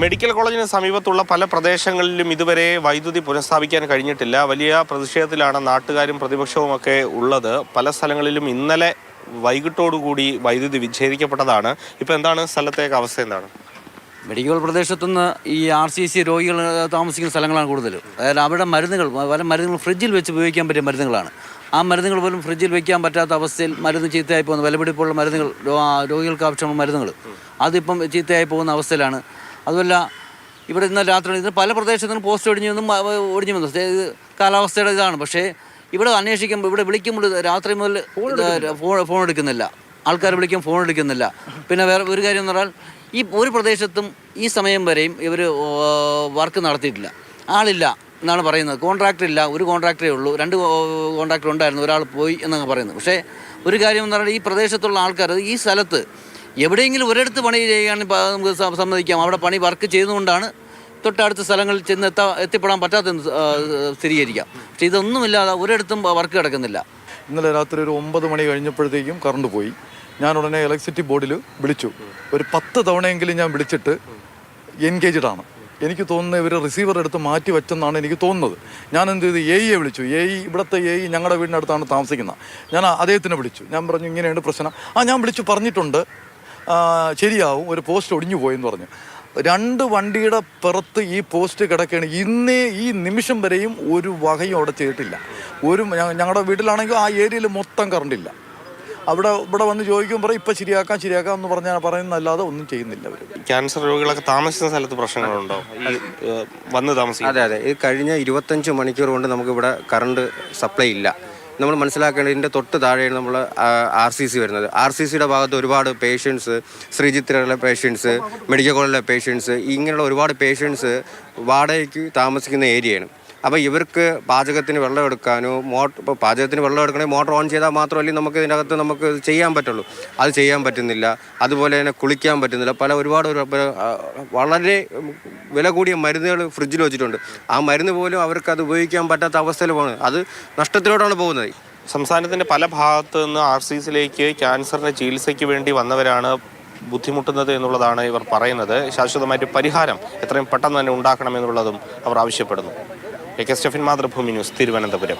Medical കോളേജിന് സമീപത്തുള്ള പല പ്രദേശങ്ങളിലും ഇതുവരെ വൈദ്യുതി പുനഃസ്ഥാപിക്കാൻ കഴിഞ്ഞിട്ടില്ല. വലിയ പ്രതിഷേധത്തിലാണ് നാട്ടുകാരും പ്രതിപക്ഷവും ഒക്കെ ഉള്ളത്. പല സ്ഥലങ്ങളിലും ഇന്നലെ വൈകിട്ടോടുകൂടി വൈദ്യുതി വിച്ഛേദിക്കപ്പെട്ടതാണ്. ഇപ്പോൾ എന്താണ് സ്ഥലത്തേക്ക് അവസ്ഥ എന്താണ്? മെഡിക്കൽ പ്രദേശത്തുനിന്ന് ഈ ആർ സി സി രോഗികൾ താമസിക്കുന്ന സ്ഥലങ്ങളാണ് കൂടുതൽ അതായത് അവിടെ മരുന്നുകൾ പല മരുന്നുകൾ ഫ്രിഡ്ജിൽ വെച്ച് ഉപയോഗിക്കാൻ പറ്റിയ മരുന്നുകളാണ്. ആ മരുന്നുകൾ പോലും ഫ്രിഡ്ജിൽ വെക്കാൻ പറ്റാത്ത അവസ്ഥയിൽ മരുന്ന് ചീത്തയായി പോകുന്ന വിലപിടിപ്പുള്ള മരുന്നുകൾ രോഗികൾക്ക് ആവശ്യമുള്ള മരുന്നുകൾ. അതിപ്പം ചീത്തയായി പോകുന്ന അവസ്ഥയിലാണ് അതുമല്ല ഇവിടെ ഇന്ന് രാത്രി ഇന്ന് പല പ്രദേശത്തും പോസ്റ്റ് ഒടിഞ്ഞു നിന്നും ഒടിഞ്ഞു വന്നു ഇത് കാലാവസ്ഥയുടെ ഇതാണ്. പക്ഷേ ഇവിടെ അന്വേഷിക്കുമ്പോൾ ഇവിടെ വിളിക്കുമ്പോൾ രാത്രി മുതൽ ഫോൺ ഫോൺ എടുക്കുന്നില്ല. ആൾക്കാർ വിളിക്കും ഫോൺ എടുക്കുന്നില്ല. പിന്നെ വേറെ ഒരു കാര്യം എന്ന് പറഞ്ഞാൽ ഈ ഒരു പ്രദേശത്തും ഈ സമയം വരെയും ഇവർ വർക്ക് നടത്തിയിട്ടില്ല. ആളില്ല എന്നാണ് പറയുന്നത്. കോൺട്രാക്ടർ ഇല്ല. ഒരു കോൺട്രാക്ടറേ ഉള്ളൂ. രണ്ട് കോൺട്രാക്ടർ ഉണ്ടായിരുന്നു. ഒരാൾ പോയി എന്നൊക്കെ പറയുന്നത്. പക്ഷേ ഒരു കാര്യം എന്ന് പറഞ്ഞാൽ ഈ പ്രദേശത്തുള്ള ആൾക്കാർ ഈ സ്ഥലത്ത് എവിടെയെങ്കിലും ഒരിടത്ത് പണി പ- നമുക്ക് സമ്മതിക്കാം. അവിടെ പണി വർക്ക് ചെയ്തുകൊണ്ടാണ് തൊട്ടടുത്ത സ്ഥലങ്ങളിൽ ചെന്ന് എത്താ എത്തിപ്പെടാൻ ആ, സ്ഥിരീകരിക്കാം. പക്ഷേ ഇതൊന്നുമില്ലാതെ ഒരിടത്തും വർക്ക് കിടക്കുന്നില്ല. ഇന്നലെ രാത്രി ഒരു ഒമ്പത് മണി കഴിഞ്ഞപ്പോഴത്തേക്കും കറണ്ട് പോയി. ഞാൻ ഉടനെ ഇലക്ട്രിസിറ്റി ബോർഡിൽ വിളിച്ചു. ഒരു പത്ത് തവണയെങ്കിലും ഞാൻ വിളിച്ചിട്ട് എൻഗേജ്ഡ് ആണ്. എനിക്ക് തോന്നുന്നത് ഇവർ റിസീവർ എടുത്ത് മാറ്റി വെച്ചെന്നാണ് എനിക്ക് തോന്നുന്നത്. ഞാൻ എന്ത് ചെയ്തു? എ ഇയെ വിളിച്ചു. എ ഇ ഇവിടുത്തെ എ ഇ ഞങ്ങളുടെ വീടിനടുത്താണ് താമസിക്കുന്നത്. ഞാൻ അദ്ദേഹത്തിനെ വിളിച്ചു. ഞാൻ പറഞ്ഞു ഇങ്ങനെയാണ് പ്രശ്നം. ആ ഞാൻ വിളിച്ചു പറഞ്ഞിട്ടുണ്ട്. ശരിയാവും. ഒരു പോസ്റ്റ് ഒടിഞ്ഞു പോയെന്ന് പറഞ്ഞു. രണ്ട് വണ്ടിയുടെ പുറത്ത് ഈ പോസ്റ്റ് കിടക്കുകയാണ്. ഇന്നേ ഈ നിമിഷം വരെയും ഒരു വകയും അവിടെ ചെയ്തിട്ടില്ല. ഒരു ഞങ്ങളുടെ വീട്ടിലാണെങ്കിൽ ആ ഏരിയയിൽ മൊത്തം കറണ്ടില്ല അവിടെ ഇവിടെ വന്ന് ചോദിക്കും പറയും ഇപ്പം ശരിയാക്കാം ശരിയാക്കാം എന്ന് പറഞ്ഞാൽ പറയുന്നതല്ലാതെ ഒന്നും ചെയ്യുന്നില്ല അവർ ക്യാൻസർ രോഗികളൊക്കെ താമസിക്കുന്ന സ്ഥലത്ത് പ്രശ്നങ്ങളുണ്ടോ? വന്ന് താമസിക്കും അതെ അതെ. ഇത് കഴിഞ്ഞ ഇരുപത്തഞ്ച് മണിക്കൂർ കൊണ്ട് നമുക്കിവിടെ കറണ്ട് സപ്ലൈ ഇല്ല. നമ്മൾ മനസ്സിലാക്കേണ്ടത് ഇതിന്റെ തൊട്ട് താഴെയാണ് നമ്മൾ ആർ സി സി വരുന്നത്. ആർ സി സിയുടെ ഭാഗത്ത് ഒരുപാട് പേഷ്യൻസ് ശ്രീചിത്രയിലെ പേഷ്യൻസ് മെഡിക്കൽ കോളേജിലെ പേഷ്യൻസ് ഇങ്ങനെയുള്ള ഒരുപാട് പേഷ്യൻസ് വാടകയ്ക്ക് താമസിക്കുന്ന ഏരിയയാണ് അപ്പോൾ ഇവർക്ക് പാചകത്തിന് വെള്ളം എടുക്കാനോ മോട്ടർ ഇപ്പോൾ പാചകത്തിന് വെള്ളം എടുക്കണമെങ്കിൽ മോട്ടർ ഓൺ ചെയ്താൽ മാത്രമല്ലേ നമുക്ക് ഇതിനകത്ത് നമുക്ക് ചെയ്യാൻ പറ്റുള്ളൂ. അത് ചെയ്യാൻ പറ്റുന്നില്ല. അതുപോലെ തന്നെ കുളിക്കാൻ പറ്റുന്നില്ല. പല ഒരുപാട് വളരെ വില കൂടിയ മരുന്നുകൾ ഫ്രിഡ്ജിൽ വെച്ചിട്ടുണ്ട്. ആ മരുന്ന് പോലും അവർക്ക് അത് ഉപയോഗിക്കാൻ പറ്റാത്ത അവസ്ഥയിൽ പോകുന്നത് അത് നഷ്ടത്തിലോട്ടാണ് പോകുന്നത്. സംസ്ഥാനത്തിന്റെ പല ഭാഗത്ത് നിന്ന് ആർ സി സിയിലേക്ക് ക്യാൻസറിന്റെ ചികിത്സയ്ക്ക് വേണ്ടി വന്നവരാണ് ബുദ്ധിമുട്ടുന്നത് എന്നുള്ളതാണ് ഇവർ പറയുന്നത്. ശാശ്വതമായിട്ട് പരിഹാരം എത്രയും പെട്ടെന്ന് തന്നെ ഉണ്ടാക്കണമെന്നുള്ളതും അവർ ആവശ്യപ്പെടുന്നു. എ കെ സ്റ്റഫിൻ മാതൃഭൂമി ന്യൂസ് തിരുവനന്തപുരം.